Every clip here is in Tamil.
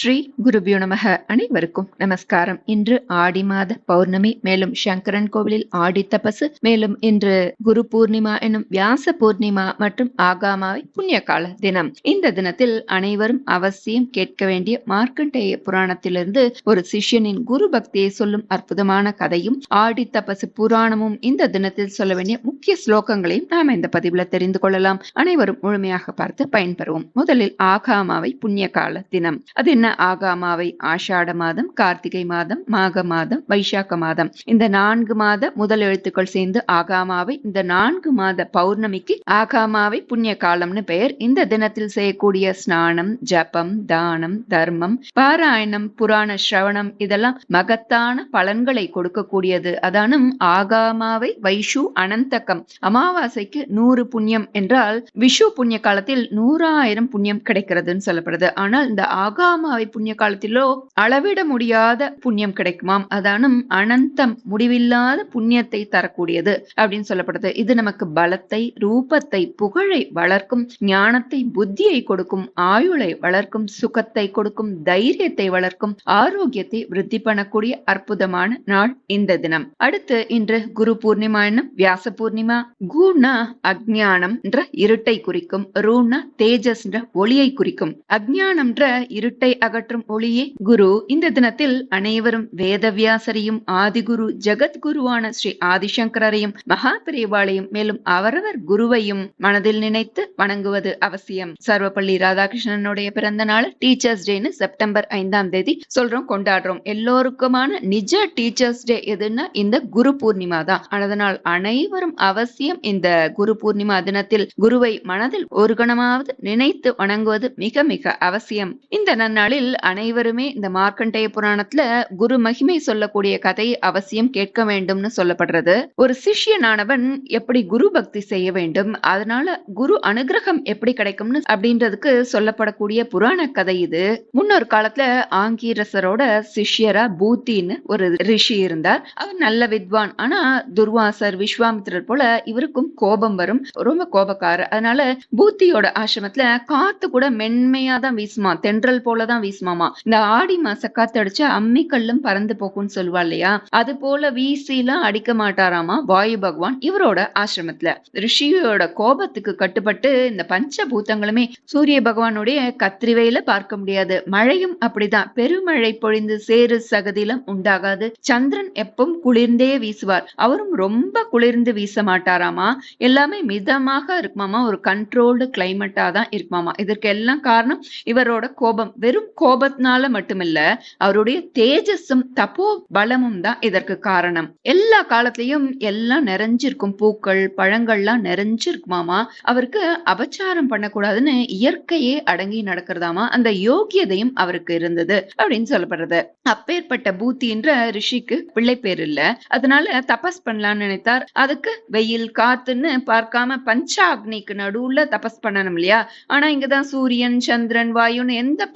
ஸ்ரீ குருபியோ நமக அனைவருக்கும் நமஸ்காரம். இன்று ஆடி மாத பௌர்ணமி மேலும் சங்கரன் கோவிலில் ஆடி தபசு மேலும் இன்று குரு பூர்ணிமா எனும் வியாச பூர்ணிமா மற்றும் ஆகாமாவை புண்ணிய கால தினம். இந்த தினத்தில் அனைவரும் அவசியம் கேட்க வேண்டிய மார்க்கண்டேய புராணத்திலிருந்து ஒரு சிஷ்யனின் குரு பக்தியை சொல்லும் அற்புதமான கதையும் ஆடி தபசு புராணமும் இந்த தினத்தில் சொல்ல வேண்டிய முக்கிய ஸ்லோகங்களையும் நாம இந்த பதிவுல தெரிந்து கொள்ளலாம். அனைவரும் முழுமையாக பார்த்து பயன்பெறுவோம். முதலில் ஆகாமாவை புண்ணிய கால தினம். அது என்ன? ஆகாமாவை ஆஷாட மாதம் கார்த்திகை மாதம் மாக மாதம் வைசாக்க மாதம். இந்த நான்கு மாத முதல் எழுத்துக்கள் சேர்ந்து ஆகாமாவை இந்த நான்கு மாத பௌர்ணமிக்கு ஆகாமாவை புண்ணிய காலம்னு பெயர். இந்த தினத்தில் செய்யக்கூடிய ஸ்நானம் ஜபம் தானம் தர்மம் பாராயணம் புராண ஸ்ரவணம் இதெல்லாம் மகத்தான பலன்களை கொடுக்கக்கூடியது. அதானும் ஆகாமாவை வைஷு அனந்தக்கம் அமாவாசைக்கு நூறு புண்ணியம் என்றால் விஷு புண்ணிய காலத்தில் நூறாயிரம் புண்ணியம் கிடைக்கிறதுன்னு சொல்லப்படுது. ஆனால் இந்த ஆகாமாவை புண்ணிய காலத்திலோ அளவிட முடியாத புண்ணியம் கிடைக்குமாம். அதானும் அனந்தம் முடிவில்லாத புண்ணியத்தை தரக்கூடியது அப்படின்னு சொல்லப்படுது. இது நமக்கு பலத்தை ரூபத்தை புகழை வளர்க்கும் ஞானத்தை புத்தியை கொடுக்கும் ஆயுளை வளர்க்கும் சுகத்தை கொடுக்கும் தைரியத்தை வளர்க்கும் ஆரோக்கியத்தை விருத்தி பண்ணக்கூடிய அற்புதமான நாள் இந்த தினம். அடுத்து இன்று குரு பூர்ணிமா என்னும் வியாச பூர்ணிமா. குணா அஜ்ஞானம் என்ற இருட்டை குறிக்கும் ரூணா தேஜஸ் என்ற ஒளியை குறிக்கும். அஜ்ஞானம்ன்ற இருட்டை அகற்றும் ஒளியே. குரு இந்த தினத்தில் அனைவரும் வேதவியாசரையும் ஆதிகுரு ஜெகத்குருவான ஸ்ரீ ஆதிசங்கரையும் மகா பெரியவாளையும் மேலும் அவரவர் குருவையும் மனதில் நினைத்து வணங்குவது அவசியம். சர்வப்பள்ளி ராதாகிருஷ்ணனுடைய பிறந்த நாள் டீச்சர்ஸ் டேன்னு செப்டம்பர் ஐந்தாம் தேதி சொல்றோம் கொண்டாடுறோம். எல்லோருக்குமான நிஜ டீச்சர்ஸ் டே எதுன்னா இந்த குரு பூர்ணிமா தான். அதனால் அனைவரும் அவசியம் இந்த குரு பூர்ணிமா தினத்தில் குருவை மனதில் ஒரு கணமாவது நினைத்து வணங்குவது மிக மிக அவசியம். இந்த நன்னாளில் அனைவருமே இந்த மார்க்கண்டேய புராணத்துல குரு மகிமை சொல்லக்கூடிய கதை அவசியம் கேட்க வேண்டும்னு சொல்லப்படுறது. ஒரு சிஷ்யனானவன் எப்படி குரு பக்தி செய்ய வேண்டும் அதனால குரு அனுகிரகம் எப்படி கிடைக்கும்னு அப்படின்றதுக்கு சொல்லப்படக்கூடிய புராண கதை இது. முன்னொரு காலத்துல ஆங்கீரசரோட சிஷ்யரா பூத்தின்னு ஒரு ரிஷி இருந்தார். அவர் நல்ல வித்வான் ஆனா துர்வாசர் விஸ்வாமித்திரர் போல இவருக்கும் கோபம் வரும் ரொம்ப கோபக்காரர். அதனால பூத்தியோட ஆசிரமத்துல காத்து கூட மென்மையா தான் வீசுமா தென்றல் போலதான் வீசுமாமா. இந்த ஆடி மாச காத்தடிச்சு அம்மி கல்லும் பறந்து போகும்னு சொல்லுவா இல்லையா? அது போல வீசிலாம் அடிக்க மாட்டாராமா வாயு பகவான் இவரோட ஆசிரமத்துல. ரிஷியோட கோபத்துக்கு கட்டுப்பட்டு இந்த பஞ்சபூதங்களுமே சூரிய பகவானுடைய கத்திரிவையில பார்க்க முடியாது. மழையும் அப்படிதான். பெருமழை பொழிந்து சேறு சகதியிலும் உண்டாகாது. சந்திரன் எப்பவும் குளிர்ந்தே வீசுவார். அவரும் ரொம்ப குளிர்ந்து வீச மாட்டாராமா? எல்லாமே மிதமாக இருக்குமாமா? ஒரு கண்ட்ரோல்டு கிளைமேட்டா தான் இருக்குமாமா? இதற்கு எல்லாம் காரணம் இவரோட கோபம். வெறும் கோபத்தினால மட்டுமில்ல அவருடைய தேஜஸும் தப்போ பலமும் தான் இதற்கு காரணம். எல்லா காலத்திலயும் எல்லாம் நிறைஞ்சிருக்கும். பூக்கள் பழங்கள்லாம் நிறைஞ்சிருக்குமாமா அவருக்கு அபச்சாரம் பண்ணக்கூடாதுன்னு இயற்கையே அடங்கி நடக்கிறதாமா? அந்த யோகியதையும் அவருக்கு இருந்தது அப்படின்னு சொல்லப்படுறது. அப்பேற்பட்ட பூத்தின்ற ரிஷிக்கு பிள்ளை பேர் இல்ல. அதனால தபஸ் பண்ணலாம்னு நினைத்தார். அதுக்கு வெயில் காத்துன்னு பார்க்காம பஞ்சாக்னிக்கு நடுவுல தபஸ் பண்ணணும் இல்லையா? ஆனா இங்கதான் சூரியன் சந்திரன் வாயுன்னு எந்த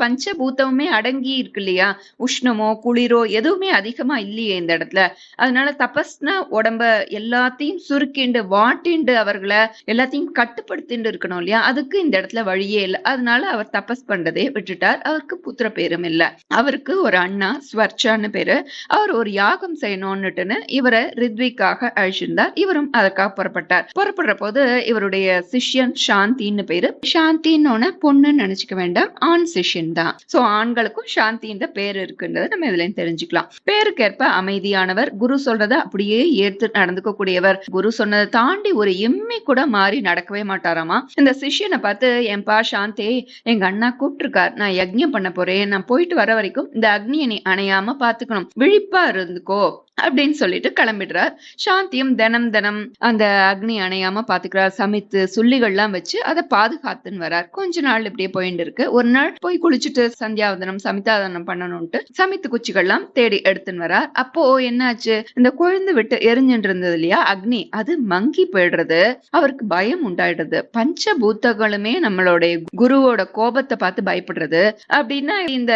பஞ்சபூதமுமே அடங்கி இருக்கு இல்லையா உஷ்ணமோ குளிரோ எதுவுமே அதிகமா இல்லையே இந்த இடத்துல. அதனால தபஸ்னா உடம்ப எல்லாத்தையும் சுருக்கிண்டு வாட்டிண்டு அவர்களை எல்லாத்தையும் கட்டுப்படுத்திண்டு இருக்கணும் இல்லையா? அதுக்கு இந்த இடத்துல வழியே இல்லை. அதனால அவர் தபஸ் பண்றதே விட்டுட்டார். அவருக்கு புத்திர பேரும் இல்ல. அவருக்கு ஒரு அண்ணா ஸ்வர்ச்சான்னு பேரு. அவர் ஒரு யாகம் செய்யணும்னுட்டுன்னு இவரை ரித்விக்காக அழிச்சிருந்தார். இவரும் அதற்காக புறப்பட்டார். புறப்படுற போது இவருடைய சிஷ்யன் சாந்தின்னு பேரு. சாந்தின்னு பொண்ணுன்னு நினைச்சுக்க வேண்டாம். ஆண் சிஷ்யன் தான். சோ ஆண்களுக்கும் சாந்தின்ற பேர் இருக்குன்றது நம்ம இதுல தெரிஞ்சுக்கலாம். பேருக்கேற்ப அமைதியானவர் குரு சொல்றதை அப்படியே ஏற்று நடந்துக்க கூடியவர் குரு சொன்னதை தாண்டி ஒரு எம்மி கூட மாறி நடக்கவே மாட்டாராமா? இந்த சிஷியனை பார்த்து என்பா சாந்தி எங்க அண்ணா கூப்பிட்டுருக்கார் நான் யஜ்யம் பண்ண போறேன். நான் போயிட்டு வர வரைக்கும் இந்த அக்னியை நீ அணையாம பாத்துக்கணும். விழிப்பா இருந்துக்கோ. அப்படின்னு சொல்லிட்டு கிளம்பிடுறார். சாந்தியும் தினம் தினம் அந்த அக்னி அணையாம பாத்துக்கிறார். சமைத்து சுள்ளிகள்லாம் வச்சு அதை பாதுகாத்துன்னு வரார். கொஞ்ச நாள் இப்படியே போயிட்டு இருக்கு. ஒரு நாள் போய் குளிச்சுட்டு சந்தியாவதனம் சமிதாதனம் பண்ணணும்ட்டு சமைத்து குச்சிகள்லாம் தேடி எடுத்துன்னு வரார். அப்போ என்னாச்சு? இந்த கொழுந்து விட்டு எரிஞ்சுட்டு இருந்தது இல்லையா? அக்னி அது மங்கி போயிடுறது. அவருக்கு பயம் உண்டாயிடுறது. பஞ்சபூத்தங்களுமே நம்மளுடைய குருவோட கோபத்தை பார்த்து பயப்படுறது. அப்படின்னா இந்த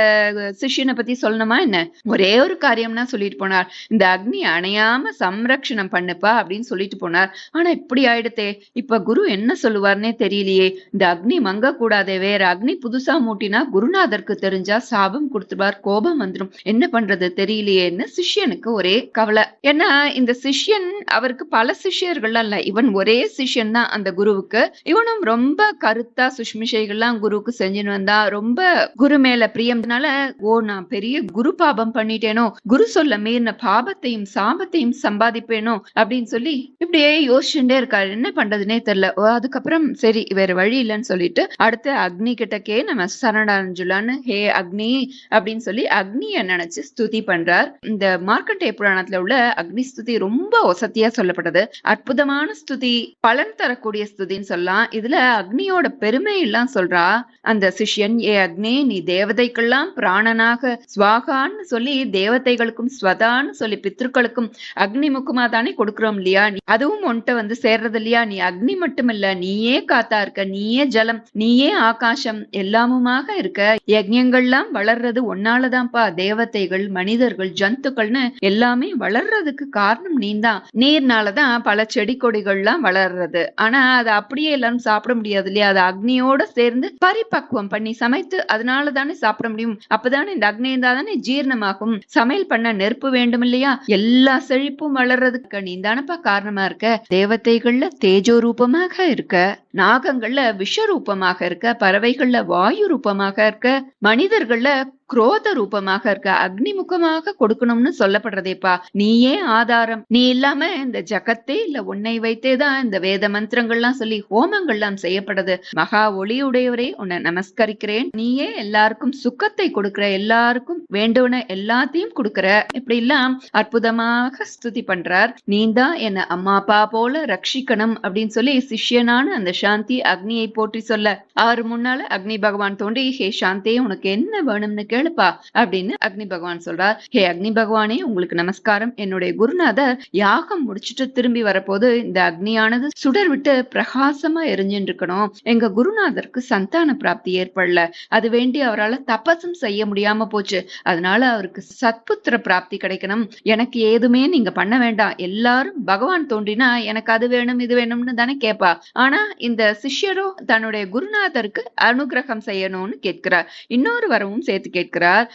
சிஷியனை பத்தி சொல்லணுமா என்ன? ஒரே ஒரு காரியம்னா சொல்லிட்டு போனார். இந்த அக்னி அணையாம சம்ரக்ஷணம் பண்ணுப்பா அப்படின்னு சொல்லிட்டு போனார். ஆனா இப்படி ஆயிடுத்தே. இப்ப குரு என்ன சொல்லுவார்னே தெரியலையே. இந்த அக்னி மங்க கூடாதே வேற. அக்னி புதுசா மூட்டினா குருநாதருக்கு தெரிஞ்சா சாபம் கொடுத்துருவார் கோபம் வந்துடும் என்ன பண்றது தெரியலையேன்னு சிஷ்யனுக்கு ஒரே கவலை. ஏன்னா இந்த சிஷ்யன் அவருக்கு பல சிஷ்யர்கள்லாம் இல்ல. இவன் ஒரே சிஷ்யன் தான் அந்த குருவுக்கு. இவனும் ரொம்ப கருத்தா சுஷ்மிஷைகள்லாம் குருவுக்கு செஞ்சுன்னு வந்தா ரொம்ப குரு மேல பிரியம்னால ஓ நான் பெரிய குரு பாபம் பண்ணிட்டேனோ. குரு சொல்ல மீறின பாப பாபத்தையும் சாபத்தையும் சம்பாதிப்பேனோ அப்படின்னு சொல்லி இப்படியே யோசிச்சுட்டே இருக்காரு. என்ன பண்றதுனே தெரியல. அதுக்கப்புறம் சரி வேற வழி இல்லைன்னு சொல்லிட்டு அடுத்து அக்னி கிட்டக்கே நம்ம சரணடைஞ்சுலான்னு ஹே அக்னி அப்படின்னு சொல்லி அக்னிய நினைச்சு ஸ்துதி பண்றார். இந்த மார்க்கண்டே புராணத்துல உள்ள அக்னி ஸ்துதி ரொம்ப ஒசத்தியா சொல்லப்பட்டது. அற்புதமான ஸ்துதி பலன் தரக்கூடிய ஸ்துதின்னு சொல்லலாம். இதுல அக்னியோட பெருமை எல்லாம் சொல்றா. அந்த சிஷ்யன் ஏ அக்னி நீ தேவதைக்கெல்லாம் பிராணனாக சுவாகான்னு சொல்லி தேவதைகளுக்கும் ஸ்வதான்னு சொல்லி பித்ருக்களுக்கும் அக்னி முகமா தானே கொடுக்குறோம் இல்லையா? நீ- அதுவும் உன்கிட்ட வந்து சேர்றது இல்லையா? நீ அக்னி மட்டும் இல்ல நீயே காத்தா இருக்க நீயே ஜலம் நீயே ஆகாசம் எல்லாமுமாக இருக்க. யஜ்யங்கள்லாம் வளர்றது ஒன்னாலதான்ப்பா தேவதைகள் மனிதர்கள் ஜந்துக்கள்னு எல்லாமே வளர்றதுக்கு காரணம் நீந்தான் நீர்னாலதான் பல செடி கொடிகள்லாம் வளர்றது. ஆனா அது அப்படியே எல்லாரும் சாப்பிட முடியாது இல்லையா? அது அக்னியோட சேர்ந்து பரிபக்குவம் பண்ணி சமைத்து அதனால தானே சாப்பிட முடியும். அப்பதானே இந்த அக்னி இருந்தா தானே ஜீரணமாகும். சமையல் பண்ண நெருப்பு வேண்டும் இல்லையா? எல்லா செழிப்பும் வளர்றதுக்கு நீ தானப்பா காரணமா இருக்க? தேவதைகள்ல தேஜோ ரூபமாக இருக்க நாகங்கள்ல விஷரூபமாக இருக்க பறவைகள்ல வாயு ரூபமாக இருக்க மனிதர்கள்ல குரோத ரூபமாக இருக்க அக்னிமுகமாக கொடுக்கணும்னு சொல்லப்படுறதேப்பா. நீயே ஆதாரம். நீ இல்லாம இந்த ஜகத்தே இல்ல உன்னை வைத்தே தான் இந்த வேத மந்திரங்கள்லாம் சொல்லி ஹோமங்கள்லாம் செய்யப்படுது. மகா ஒளியுடையவரே உன்னை நமஸ்கரிக்கிறேன். நீயே எல்லாருக்கும் சுக்கத்தை கொடுக்கிற எல்லாருக்கும் வேண்டுவன எல்லாத்தையும் கொடுக்கிற. இப்படி எல்லாம் அற்புதமாக ஸ்துதி பண்றார். நீதான் என்ன அம்மா அப்பா போல ரட்சிக்கணும் அப்படின்னு சொல்லி சிஷ்யனான அந்த சாந்தி அக்னியை போற்றி சொல்ல ஆறு முன்னால அக்னி பகவான் தோண்டி ஹே சாந்தே உனக்கு என்ன வேணும்னு எழுப்பா அப்படின்னு அக்னி பகவான் சொல்றார். ஹே அக்னி பகவானே உங்களுக்கு நமஸ்காரம். என்னுடைய குருநாதர் யாகம் முடிச்சிட்டு திரும்பி வரப்போது இந்த அக்னியானது சுடர் விட்டு பிரகாசமா எரிஞ்சுட்டு இருக்கணும் எங்க குருநாதருக்கு சந்தான பிராப்தி ஏற்படல. அது வேண்டி அவரால் தபசும் செய்ய முடியாம போச்சு. அதனால அவருக்கு சத்புத்திர பிராப்தி கிடைக்கணும். எனக்கு ஏதுமே நீங்க பண்ண வேண்டாம். எல்லாரும் பகவான் தோன்றினா எனக்கு அது வேணும் இது வேணும்னு தானே கேட்பா. ஆனா இந்த சிஷ்யரோ தன்னுடைய குருநாதருக்கு அனுகிரகம் செய்யணும்னு கேட்கிறார். இன்னொரு வரவும் சேர்த்து கேட்கிறார்.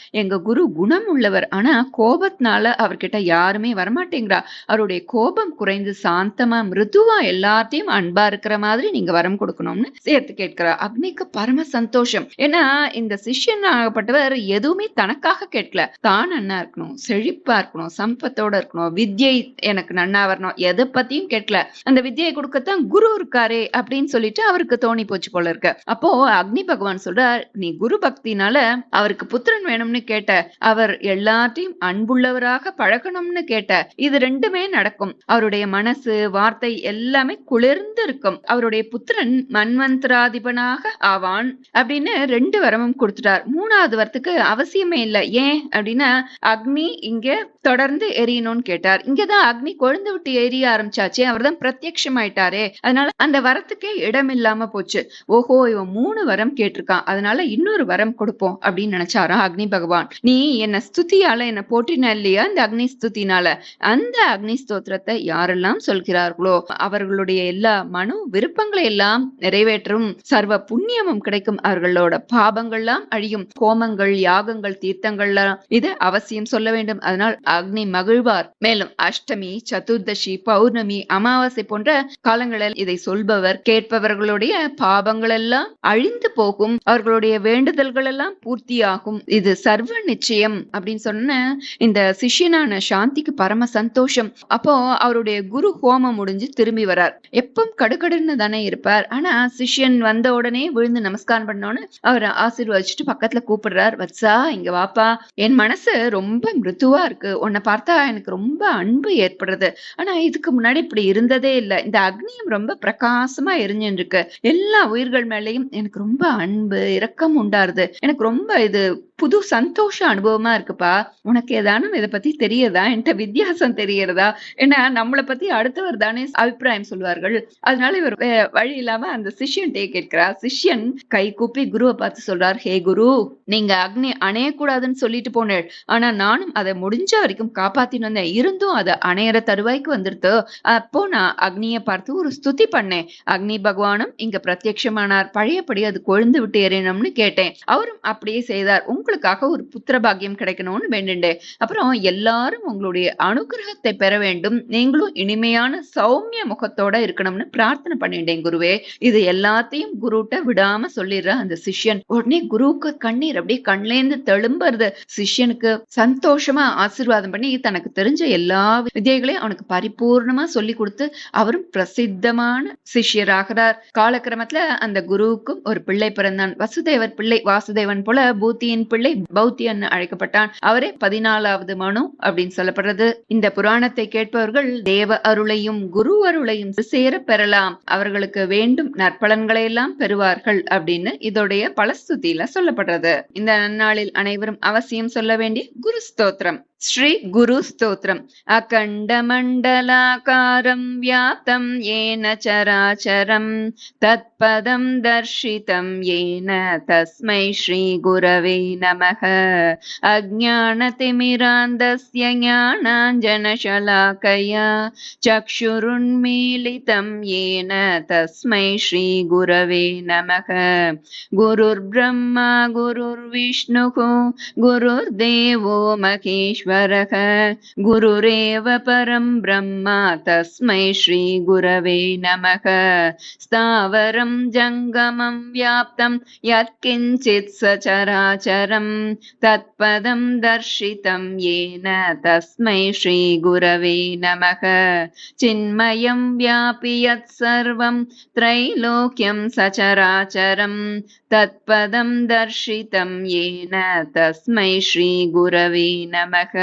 எங்க குரு குணம் உள்ளவர். ஆனா கோபத்தினால அவர்கிட்ட யாருமே வரமாட்டேங்கிறா. அவருடைய கோபம் குறைந்து சாந்தமா மிருதுவா எல்லாத்தையும் அன்பா இருக்கிற மாதிரி நீங்க வரம் கொடுக்கணும்னு சேர்த்து கேட்கிறார். அக்னிக்கு பரம சந்தோஷம். ஏன்னா இந்த சிஷ்யன் ஆகப்பட்டவர் எதுவுமே தனக்காக கேட்கல. தான் நன்னா இருக்கணும் செழிப்பா இருக்கணும் சம்பத்தோட இருக்கணும் வித்யை எனக்கு நன்னா வரணும் எதை பத்தியும் கேட்கல. அந்த வித்யை கொடுக்கத்தான் குரு இருக்காரே அப்படின்னு சொல்லிட்டு அவருக்கு தோணி போச்சு போல இருக்க. அப்போ அக்னி பகவான் சொல்றார் நீ குரு பக்தினால அவருக்கு புத்திரன் வேணும்னு கேட்ட அவர் எல்லாத்தையும் அன்புள்ளவராக பழகணும்னு கேட்ட இது ரெண்டுமே நடக்கும். அவருடைய மனசு வார்த்தை எல்லாமே குளிர்ந்து இருக்கும் அவருடைய புத்திரன் மன்வந்தராதிபனாக ஆவான் அப்படின்னு ரெண்டு வரமும் கொடுத்துட்டார். மூணாவது வரத்துக்கு அவசியமே இல்லை. ஏன் அப்படின்னா அக்னி இங்க தொடர்ந்து எரியணும்னு கேட்டார். இங்கதான் அக்னி கொழுந்து விட்டு எரிய ஆரம்பிச்சாச்சே அவர்தான் பிரத்யட்சமாயிட்டாரே. அதனால அந்த வரத்துக்கே இடம் இல்லாம போச்சு. ஓஹோ இவன் மூணு வரம் கேட்டிருக்கான். அதனால இன்னொரு வரம் கொடுப்போம் அப்படின்னு நினைச்சாராம். அக்னி பகவான். நீ என்ன ஸ்துதியால என்ன போட்டின இல்லையா இந்த அக்னி ஸ்துதினால? அந்த அக்னி ஸ்தோத்திரத்தை யாரெல்லாம் சொல்கிறார்களோ அவர்களுடைய எல்லா மனு விருப்பங்களை எல்லாம் நிறைவேற்றும் சர்வ புண்ணியமும் கிடைக்கும். அவர்களோட பாபங்கள்லாம் அழியும். கோமங்கள் யாகங்கள் தீர்த்தங்கள்லாம் இது அவசியம் சொல்ல வேண்டும். அதனால் அக்னி மகிழ்வார். மேலும் அஷ்டமி சதுர்தசி பௌர்ணமி அமாவாசை போன்ற காலங்களில் இதை சொல்பவர் கேட்பவர்களுடைய பாபங்கள் எல்லாம் அழிந்து போகும். அவர்களுடைய வேண்டுதல்கள் எல்லாம் பூர்த்தியாகும். இது சர்வ நிச்சயம் அப்படின்னு சொன்ன இந்த சிஷ்யனான சாந்திக்கு பரம சந்தோஷம். அப்போ அவருடைய குரு ஹோமம் முடிஞ்சு திரும்பி வரார் எப்பவும் கடுக்கடுன்னு தானே இருப்பார். ஆனா சிஷ்யன் வந்த உடனே விழுந்து நமஸ்காரம் பண்ணோன்னு அவர் ஆசீர்வதிச்சுட்டு பக்கத்துல கூப்பிடுறார். வத்சா இங்க வாப்பா. என் மனசு ரொம்ப மிருதுவா இருக்கு. உன்னை பார்த்தா எனக்கு ரொம்ப அன்பு ஏற்படுறது ஆனா இதுக்கு முன்னாடி இப்படி இருந்ததே இல்ல. இந்த அக்னியும் ரொம்ப பிரகாசமா எரிஞ்சுட்டு இருக்கு. எல்லா உயிர்கள் மேலயும் எனக்கு ரொம்ப அன்பு இரக்கம் உண்டாருது. எனக்கு ரொம்ப இது புது சந்தோஷ அனுபவமா இருக்குப்பா. உனக்கு ஏதானும் இதை பத்தி தெரியுதா? என்கிட்ட வித்தியாசம் தெரியறதா? ஏன்னா நம்மளை பத்தி அடுத்தவர் தானே அபிப்பிராயம் சொல்வார்கள். அதனால இவர் வழி இல்லாம அந்த சிஷ்யன் கேட்கிறா. சிஷ்யன் கை கூப்பி குருவை பார்த்து சொல்றார் ஹே குரு நீங்க அக்னி அணையக்கூடாதுன்னு சொல்லிட்டு போனேள் ஆனா நானும் அதை முடிஞ்ச வரைக்கும் காப்பாத்தின்னு வந்தேன். இருந்தும் அதை அணையற தருவாய்க்கு வந்துருத்து அப்போ நான் அக்னியை பார்த்து ஒரு ஸ்துதி பண்ணேன். அக்னி பகவானும் இங்க பிரத்யட்சமானார். பழையபடி அது கொழுந்து விட்டு எறியணும்னு கேட்டேன். அவரும் அப்படியே செய்தார். உங்களுக்கு உங்களுக்காக ஒரு புத்திர பாக்கியம் கிடைக்கணும்னு வேண்டுண்டேன் அப்புறம் எல்லாரும் உங்களுடைய அனுகிரகத்தை பெற வேண்டும். நீங்களும் இனிமையான சௌமிய முகத்தோட இருக்கணும்னு பிரார்த்தனை பண்ணிட்டேன் குருவே. இது எல்லாத்தையும் குருட்ட விடாம சொல்லிடுற அந்த சிஷ்யன் உடனே குருவுக்கு கண்ணீர் அப்படியே கண்லேந்து தெளும்புறது. சிஷ்யனுக்கு சந்தோஷமா ஆசீர்வாதம் பண்ணி தனக்கு தெரிஞ்ச எல்லா வித்தைகளையும் அவனுக்கு பரிபூர்ணமா சொல்லி கொடுத்து அவரும் பிரசித்தமான சிஷ்யராகிறார். காலக்கிரமத்துல அந்த குருவுக்கும் ஒரு பிள்ளை பிறந்தான். வசுதேவர் பிள்ளை வாசுதேவன் போல பூத்தியின் பிள்ளை பௌத்தியன் அழைக்கப்பட்டான். அவரே பதினாலாவது மனு அப்படின்னு சொல்லப்படுறது. இந்த புராணத்தை கேட்பவர்கள் தேவ அருளையும் குரு அருளையும் சேர பெறலாம். அவர்களுக்கு வேண்டும் நற்பலன்களை எல்லாம் பெறுவார்கள் அப்படின்னு இதோடைய பலஸ்துதியில சொல்லப்படுறது. இந்த நன்னாளில் அனைவரும் அவசியம் சொல்ல வேண்டிய குரு ஸ்தோத்திரம். श्रीगुरुस्तोत्रम् अखण्डमण्डलाकारं व्याप्तं येन चराचरं तत्पदं दर्शितं येन तस्मै श्रीगुरवे नमः अज्ञानतिमिरान्दस्य ज्ञानाञ्जनशलाकया चक्षुरुन्मीलितं येन तस्मै श्रीगुरवे नमः गुरुर्ब्रह्मा गुरुर्विष्णुः गुरुर्देवो महेश्वर गुरुरेव परं ब्रह्म तस्मै श्रीगुरवे नमः। स्थावरं जङ्गमं व्याप्तं यत्किञ्चित् सचराचरं। तत्पदं दर्शितं येन तस्मै श्रीगुरवे नमः। चिन्मयं व्यापि यत्सर्वं त्रैलोक्यं सचराचरं। तत्पदं दर्शितं येन तस्मै श्रीगुरवे नमः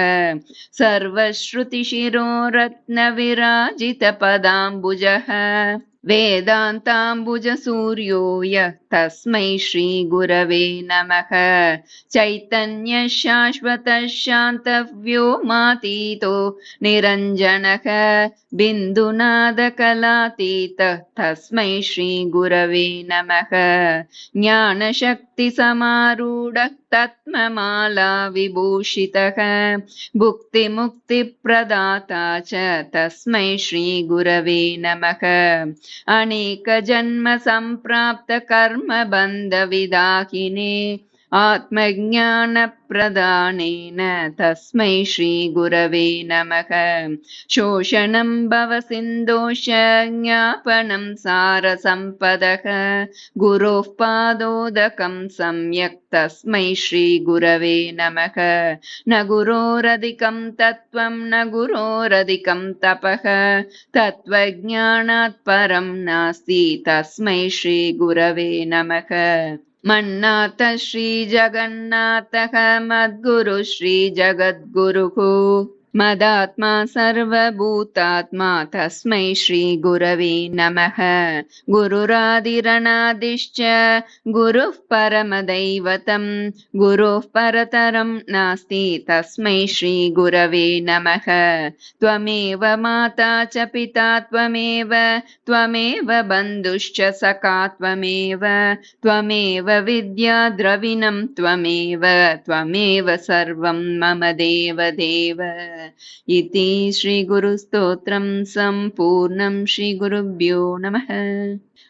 सर्वश्रुतिशिरो रत्नविराजितपदाम्बुजः वेदान्ताम्बुजसूर्यो यः तस्मै श्रीगुरवे नमः। चैतन्यशाश्वतः शान्तव्योमातीतो निरञ्जनः। बिन्दुनादकलातीतः तस्मै श्रीगुरवे नमः। ज्ञानशक्तिसमारूढः तत्ममाला विभूषितः भुक्तिमुक्तिप्रदाता च तस्मै श्रीगुरवे नमः। अनेकजन्मसम्प्राप्तकर्मबन्धविदाहिने आत्मज्ञानप्रदानेन तस्मै श्रीगुरवे नमः। शोषणं भवसिन्दोष ज्ञापनं सारसम्पदः। गुरोः पादोदकं सम्यक् तस्मै श्रीगुरवे नमः। न गुरोरधिकं तत्त्वं न गुरोरधिकं तपः। तत्त्वज्ञानात् परं नास्ति तस्मै श्रीगुरवे नमः मन्नाथ श्री श्रीजगन्नाथः मद्गुरु श्रीजगद्गुरुः। मदात्मा सर्वभूतात्मा तस्मै श्रीगुरवे नमः। गुरुरादिरणादिश्च गुरुः परमदैवतं, गुरोः परतरं नास्ति तस्मै श्रीगुरवे नमः। त्वमेव माता च पिता त्वमेव त्वमेव बन्धुश्च सखा त्वमेव त्वमेव विद्या द्रविणं त्वमेव त्वमेव सर्वं मम देवदेव। इति ஸ்ரீகுருஸ்தோத்திரம் சம்பூர்ணம் ஸ்ரீ குருப்யோ நம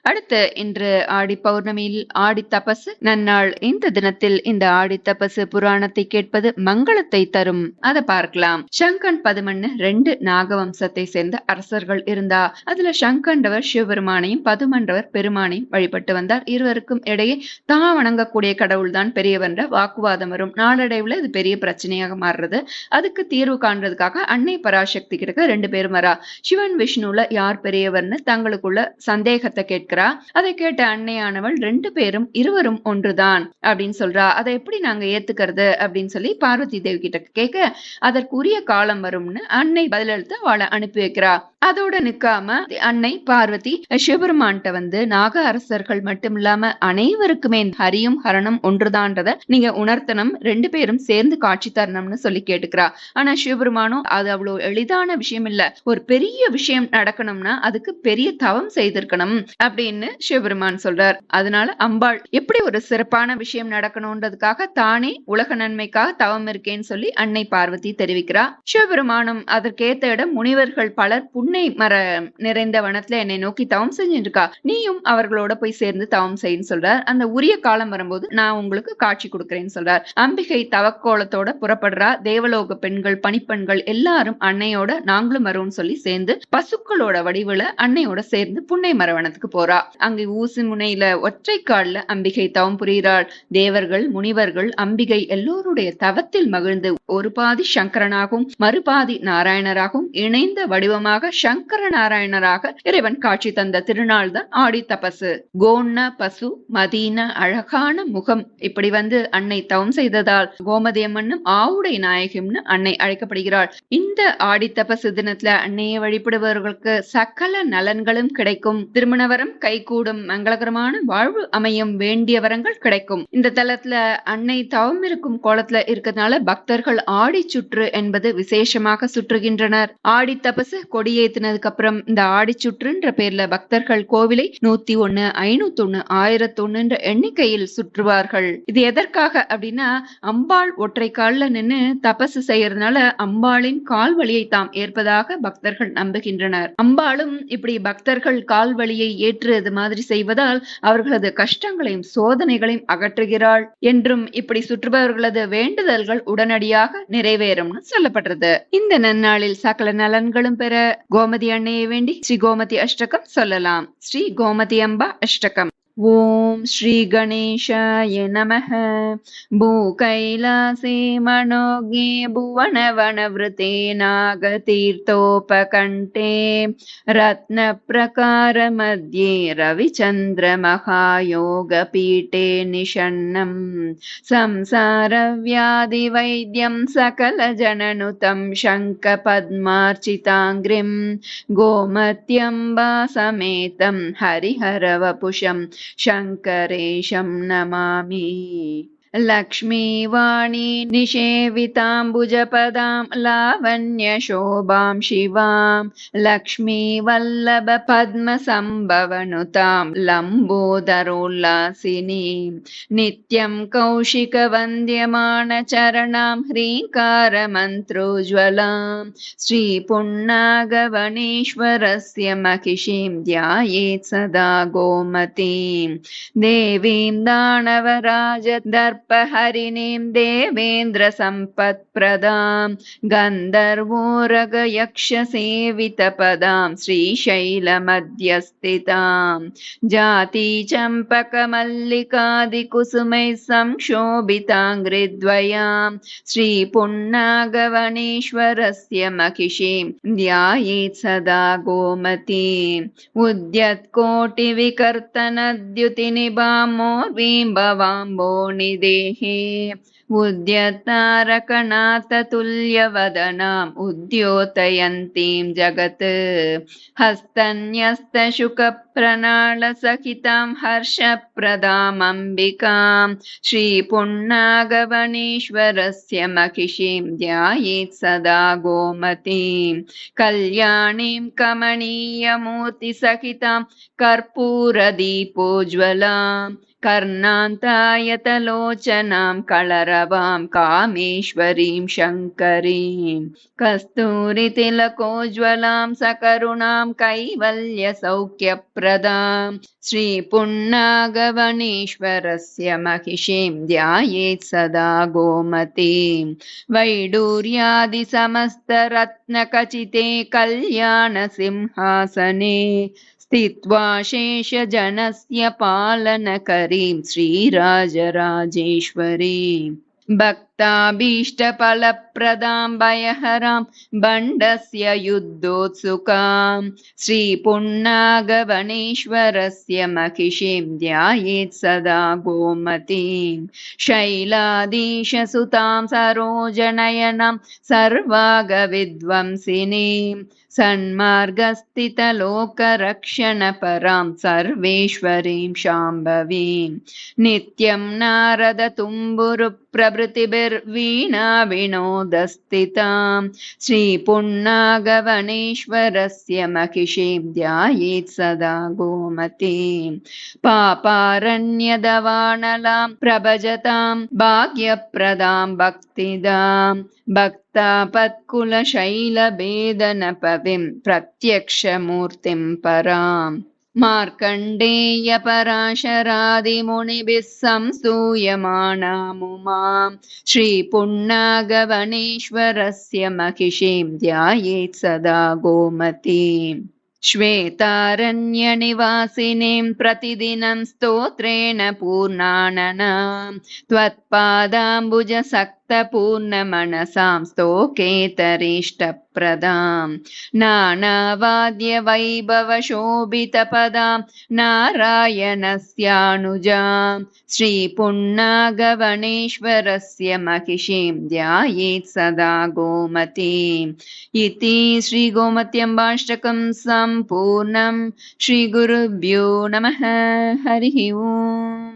அடுத்து இன்று ஆடி பௌர்ணமியில் ஆடி தபசு. நன்னாள் இந்த தினத்தில் இந்த ஆடி தபசு புராணத்தை கேட்பது மங்களத்தை தரும். அதை பார்க்கலாம். சங்கன் பதுமன்னு ரெண்டு நாகவம்சத்தை சேர்ந்த அரசர்கள் இருந்தா அதுல சங்கண்டவர் சிவபெருமானையும் பதுமண்டவர் பெருமானையும் வழிபட்டு வந்தார். இருவருக்கும் இடையே தான் வணங்கக்கூடிய கடவுள்தான் பெரியவன்ற வாக்குவாதம் வரும். நாளடைவுல இது பெரிய பிரச்சனையாக மாறுறது. அதுக்கு தீர்வு காண பண்றதுக்காக அன்னை பராசக்தி கிட்ட ரெண்டு பேரும் வரா. சிவன் விஷ்ணுல யார் பெரியவர்னு தங்களுக்குள்ள சந்தேகத்தை கேட்கிறா. அதை கேட்ட அன்னையானவள் ரெண்டு பேரும் இருவரும் ஒன்றுதான் அப்படின்னு சொல்றா. அதை எப்படி நாங்க ஏத்துக்கிறது அப்படின்னு சொல்லி பார்வதி தேவி கிட்ட கேட்க அதற்குரிய காலம் வரும்னு அன்னை பதிலளித்து அவளை அனுப்பி வைக்கிறா. அதோட நிக்காம அன்னை பார்வதி சிவபெருமான்கிட்ட வந்து நாக அரசர்கள் மட்டும் இல்லாம அனைவருக்குமே ஹரியும் ஹரணும் ஒன்றுதான்றத நீங்க உணர்த்தணும் ரெண்டு பேரும் சேர்ந்து காட்சி தரணும்னு சொல்லி கேட்டுக்கிறா. ஆனா சிவபெருமானும் அது அவ்வளவு எளிதான விஷயம் இல்ல ஒரு பெரிய விஷயம் நடக்கணும்னா அதுக்கு பெரிய தவம் செய்திருக்கணும் அப்படின்னு சிவபெருமான் சொல்றார். அதனால அம்பாள் எப்படி ஒரு சிறப்பான விஷயம் நடக்கணும்ன்றதுக்காக தானே உலக நன்மைக்காக தவம் இருக்கேன்னு சொல்லி அன்னை பார்வதி தெரிவிக்கிறா. சிவபெருமானும் அதற்கேத்த இடம் முனிவர்கள் பலர் புன்னை மர நிறைந்த வனத்துல என்னை நோக்கி தவம் செஞ்சுருக்கா நீயும் அவர்களோட போய் சேர்ந்து தவம் செய்யுன்னு சொல்றார். அந்த உரிய காலம் வரும்போது நான் உங்களுக்கு காட்சி கொடுக்கிறேன்னு சொல்றார். அம்பிகை தவக்கோலத்தோட புறப்படுறா. தேவலோக பெண்கள் பணிப்பெண் பணிப்பெண்கள் எல்லாரும் அன்னையோட நாங்களும் வரோம்னு சொல்லி சேர்ந்து பசுக்களோட வடிவுல அன்னையோட சேர்ந்து புன்னை மரவணத்துக்கு போறா. அங்கே ஊசி முனையில ஒற்றை கால்ல அம்பிகை தவம் புரிகிறாள். தேவர்கள் முனிவர்கள் அம்பிகை எல்லோருடைய தவத்தில் மகிழ்ந்து ஒரு பாதி சங்கரனாகவும் மறுபாதி நாராயணராகவும் இணைந்த வடிவமாக சங்கர நாராயணராக இறைவன் காட்சி தந்த திருநாள் தான் ஆடி தபசு. கோண்ண பசு மதீன அழகான முகம். இப்படி வந்து அன்னை தவம் செய்ததால் கோமதி ஆவுடை நாயகிம்னு அன்னை அழைக்கப்படுகிறாள் இந்த ஆடி தபசு தினத்துல அன்னையை வழிபடுபவர்களுக்கு சகல நலன்களும் கிடைக்கும். திருமணவரம் கைகூடும். மங்களகரமான வாழ்வு அமையும். வேண்டிய வரங்கள் கிடைக்கும். இந்த தலத்துல அன்னை தவம் இருக்கும் கோலத்துல இருக்கிறதுனால பக்தர்கள் ஆடி சுற்று என்பது விசேஷமாக சுற்றுகின்றனர். ஆடி தபசு கொடியேத்தினதுக்கு அப்புறம் இந்த ஆடி சுற்றுன்ற பேர்ல பக்தர்கள் கோவிலை நூத்தி ஒண்ணு ஐநூத்தி ஒண்ணு ஆயிரத்தி ஒண்ணுன்ற எண்ணிக்கையில் சுற்றுவார்கள். இது எதற்காக அப்படின்னா அம்பாள் ஒற்றை கால்ல நின்னு தபசு செய்யறதுனால அம்பாள் அம்பாளின் கால் வழியை தாம் ஏற்பதாக பக்தர்கள் நம்புகின்றனர். அம்பாளும் இப்படி பக்தர்கள் கால் வழியை ஏற்றுவது மாதிரி செய்வதால் அவர்களது கஷ்டங்களையும் சோதனைகளையும் அகற்றுகிறாள் என்றும் இப்படி சுற்றுபவர்களது வேண்டுதல்கள் உடனடியாக நிறைவேறும்னு சொல்லப்படுறது இந்த நன்னாளில் சகல நலன்களும் பெற கோமதி அன்னையை வேண்டி ஸ்ரீ கோமதி அஷ்டகம் சொல்லலாம். ஸ்ரீ கோமதி அம்பா அஷ்டகம். ॐ श्रीगणेशाय नमः। भूकैलासे मनोज्ञे भुवनवनवृते नागतीर्थोपकण्ठे रत्नप्रकारमध्ये रविचन्द्रमहायोगपीठे निषण्णम्। संसारव्याधिवैद्यं सकलजननुतं शङ्खपद्मार्चिताङ्घ्रिं गोमत्यम्बा समेतं हरिहरवपुषम्। शङ्करेशं नमामि लक्ष्मीवाणी निषेविताम्बुजपदां लावण्यशोभां शिवां लक्ष्मीवल्लभपद्मसम्भवनुतां लम्बोदरोल्लासिनीं नित्यं कौशिकवन्द्यमानचरणां ह्रीङ्कारमन्त्रोज्ज्वलां श्रीपुन्नागवनेश्वरस्य महिषीं ध्यायेत् सदा गोमतीं देवीं दानवराज दर्पहरिणीं देवेन्द्रसम्पत्प्रदां गन्धर्वोरगयक्षसेवितपदां श्रीशैलमध्यस्थितां जातिचम्पकमल्लिकादिकुसुमैः संक्षोभिताङ्घ्रिद्वयां श्रीपुन्नागवनेश्वरस्य महिषीं ध्यायेत् सदा गोमतीम् उद्यत्कोटिविकर्तनद्युतिनिभामोर्वीं भवाम्बो निदेहे उद्यतारकनाथतुल्यवदनाम् उद्योतयन्तीं जगत् हस्तन्यस्तशुकप्रणालसहितां हर्षप्रदामम्बिकां श्रीपुन्नागवनेश्वरस्य महिषीं ध्यायेत् सदा गोमतीं कल्याणीं कमनीयमूर्तिसहितां कर्पूरदीपोज्ज्वलाम् कर्णान्तायतलोचनां कलरवां कामेश्वरीं शङ्करीं कस्तूरितिलकोज्ज्वलां सकरुणां कैवल्यसौख्यप्रदां श्रीपुन्नागवनेश्वरस्य महिषीं ध्यायेत् सदा गोमतीं वैडूर्यादिसमस्तरत्नखचिते कल्याणसिंहासने स्थित्वा शेषजनस्य पालनकरीं श्रीराजराजेश्वरीं। भक्त भक्ताभीष्टफलप्रदां भयहरां बण्डस्य युद्धोत्सुकां श्रीपुन्नागवनेश्वरस्य महिषीं ध्यायेत् सदा गोमतीं। शैलाधीशसुतां सरोजनयनां सर्वागविद्वंसिनीं सन्मार्गस्थितलोकरक्षणपरां सर्वेश्वरीं शाम्भवीं। नित्यं नारदतुम्बुरुप्रभृतिभिर्वीणा विनोदस्थितां श्रीपुन्नागवनेश्वरस्य महिषीं ध्यायेत् सदा गोमतीं। पापारण्यदवानलां प्रभजतां भाग्यप्रदां भक्तिदां भक्तापत्कुलशैलभेदनपविं प्रत्यक्षमूर्तिं पराम्। मार्कण्डेयपराशरादिमुनिभिः संस्तूयमाणामुमां श्रीपुन्नागवनेश्वरस्य महिषीं ध्यायेत् सदा गोमतीम्। श्वेतारण्यनिवासिनीं प्रतिदिनं स्तोत्रेण पूर्णाननां त्वत्पादाम्बुजसक्तपूर्णमनसां स्तोकेतरिष्टप्रदां नानावाद्यवैभवशोभितपदां नारायणस्यानुजां श्रीपुन्नागवनेश्वरस्य महिषीं ध्यायेत् सदा गोमतीम् इति श्रीगोमत्यम्बाष्टकं सम्पूर्णं श्रीगुरुभ्यो नमः हरिः ओम्